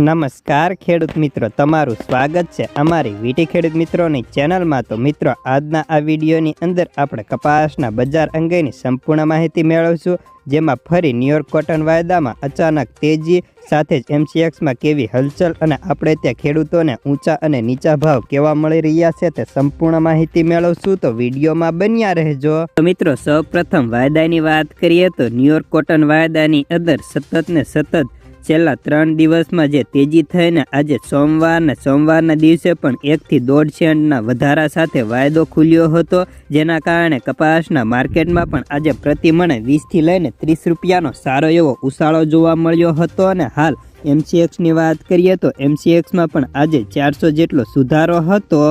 નમસ્કાર ખેડૂત મિત્રો, તમારું સ્વાગત છે અમારી વીટી ખેડૂત મિત્રોની ચેનલમાં. તો મિત્રો, આજના આ વિડીયોની અંદર આપણે કપાસના બજાર અંગેની સંપૂર્ણ માહિતી મેળવશું, જેમાં ફરી ન્યુયોર્ક કોટન વાયદામાં અચાનક તેજી, સાથે જ એમસીએક્સમાં કેવી હલચલ અને આપણે ત્યાં ખેડૂતોને ઊંચા અને નીચા ભાવ કેવા મળી રહ્યા છે તે સંપૂર્ણ માહિતી મેળવશું. તો વિડીયોમાં બન્યા રહેજો. તો મિત્રો, સૌપ્રથમ વાયદાની વાત કરીએ તો ન્યુયોર્ક કોટન વાયદાની અંદર સતત ને સતત છેલ્લા ત્રણ દિવસમાં જે તેજી થઈને આજે સોમવાર ને સોમવારના દિવસે પણ એકથી દોઢ સેન્ટના વધારા સાથે વાયદો ખુલ્યો હતો, જેના કારણે કપાસના માર્કેટમાં પણ આજે પ્રતિ મણે વીસથી લઈને ત્રીસ રૂપિયાનો સારો એવો ઉછાળો જોવા મળ્યો હતો. અને હાલ એમસીએક્સની વાત કરીએ તો એમસીએક્સમાં પણ આજે ચારસો જેટલો સુધારો હતો.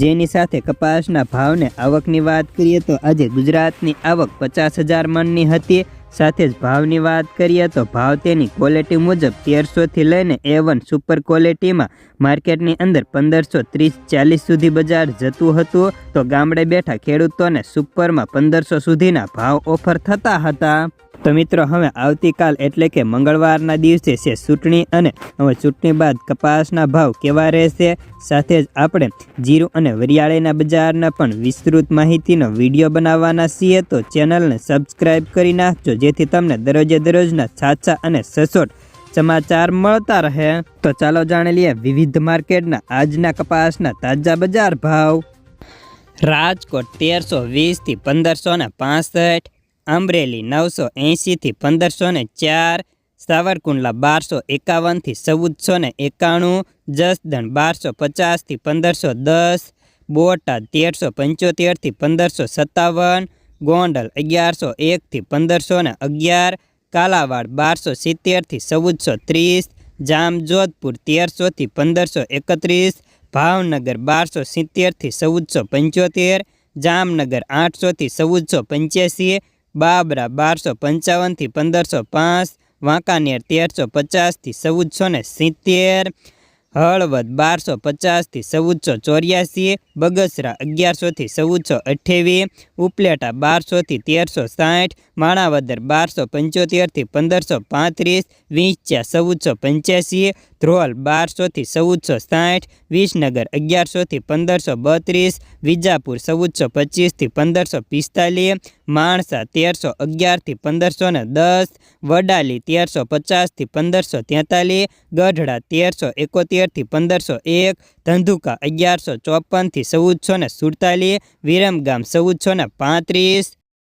જેની સાથે કપાસના ભાવને આવકની વાત કરીએ તો આજે ગુજરાતની આવક પચાસ હજાર મણની હતી. સાથે જ ભાવની વાત કરીએ તો ભાવ તેની ક્વોલિટી મુજબ તેરસોથી લઈને એ વન સુપર ક્વોલિટીમાં માર્કેટની અંદર પંદરસો ત્રીસ ચાલીસ સુધી બજાર જતું હતું. તો ગામડે બેઠા ખેડૂતોને સુપરમાં પંદરસો સુધીના ભાવ ઓફર થતા હતા. તો મિત્રો, હવે આવતીકાલ એટલે કે મંગળવારના દિવસે છે ચૂંટણી અને હવે ચૂંટણી બાદ કપાસના ભાવ કેવા રહેશે? સાથે જ આપણે જીરું અને વરિયાળીના બજારના પણ વિસ્તૃત માહિતીનો વીડિયો બનાવવાના છીએ. તો ચેનલને સબસ્ક્રાઈબ કરી નાખજો, જેથી તમને દરરોજે દરરોજના સાચા અને સચોટ સમાચાર મળતા રહે. તો ચાલો જાણી લઈએ વિવિધ માર્કેટના આજના કપાસના તાજા બજાર ભાવ. રાજકોટ તેરસો વીસથી પંદરસો ને પાસઠ અમરેલી નવસો એંશીથી પંદરસો ને ચાર, સાવરકુંડલા બારસો એકાવનથી ચૌદસો ને એકાણું, જસદણ બારસો પચાસથી પંદરસો દસ, બોટાદ તેરસો પંચોતેરથી પંદરસો સત્તાવન, ગોંડલ અગિયારસો એકથી પંદરસો ને અગિયાર, કાલાવાડ બારસો સિત્તેરથી ચૌદસો ત્રીસ, જામજોધપુર તેરસોથી પંદરસો એકત્રીસ, ભાવનગર બારસો સિત્તેરથી ચૌદસો પંચોતેર, જામનગર આઠસોથી ચૌદસો પંચ્યાસી બાબરા બારસો પંચાવનથી પંદરસો પાંચ વાંકાનેર તેરસો પચાસથી ચૌદસો ને સિત્તેર હળવદ બારસો પચાસથી ચૌદસો ચોર્યાસી બગસરા અગિયારસોથી ચૌદસો અઠ્યાવીસ ઉપલેટા બારસોથી તેરસો સાઠ, માણાવદર બારસો પંચોતેરથી પંદરસો પાંત્રીસ વીંચ્યા ચૌદસો પંચ્યાસી ધ્રોલ બારસોથી ચૌદસો સાઠ, વિસનગર અગિયારસોથી પંદરસો બત્રીસ, વિજાપુર ચૌદસો પચીસથી પંદરસો પિસ્તાલીસ માણસા તેરસો અગિયારથી પંદરસો ને દસ, વડાલી તેરસો પચાસથી પંદરસો તેતાલીસ ગઢડા તેરસો એકોતેરથી પંદરસો એક ધંધુકા અગિયારસો ચોપનથી ચૌદસો ને સુડતાલીસ વિરમગામ ચૌદસો ને પાંત્રીસ.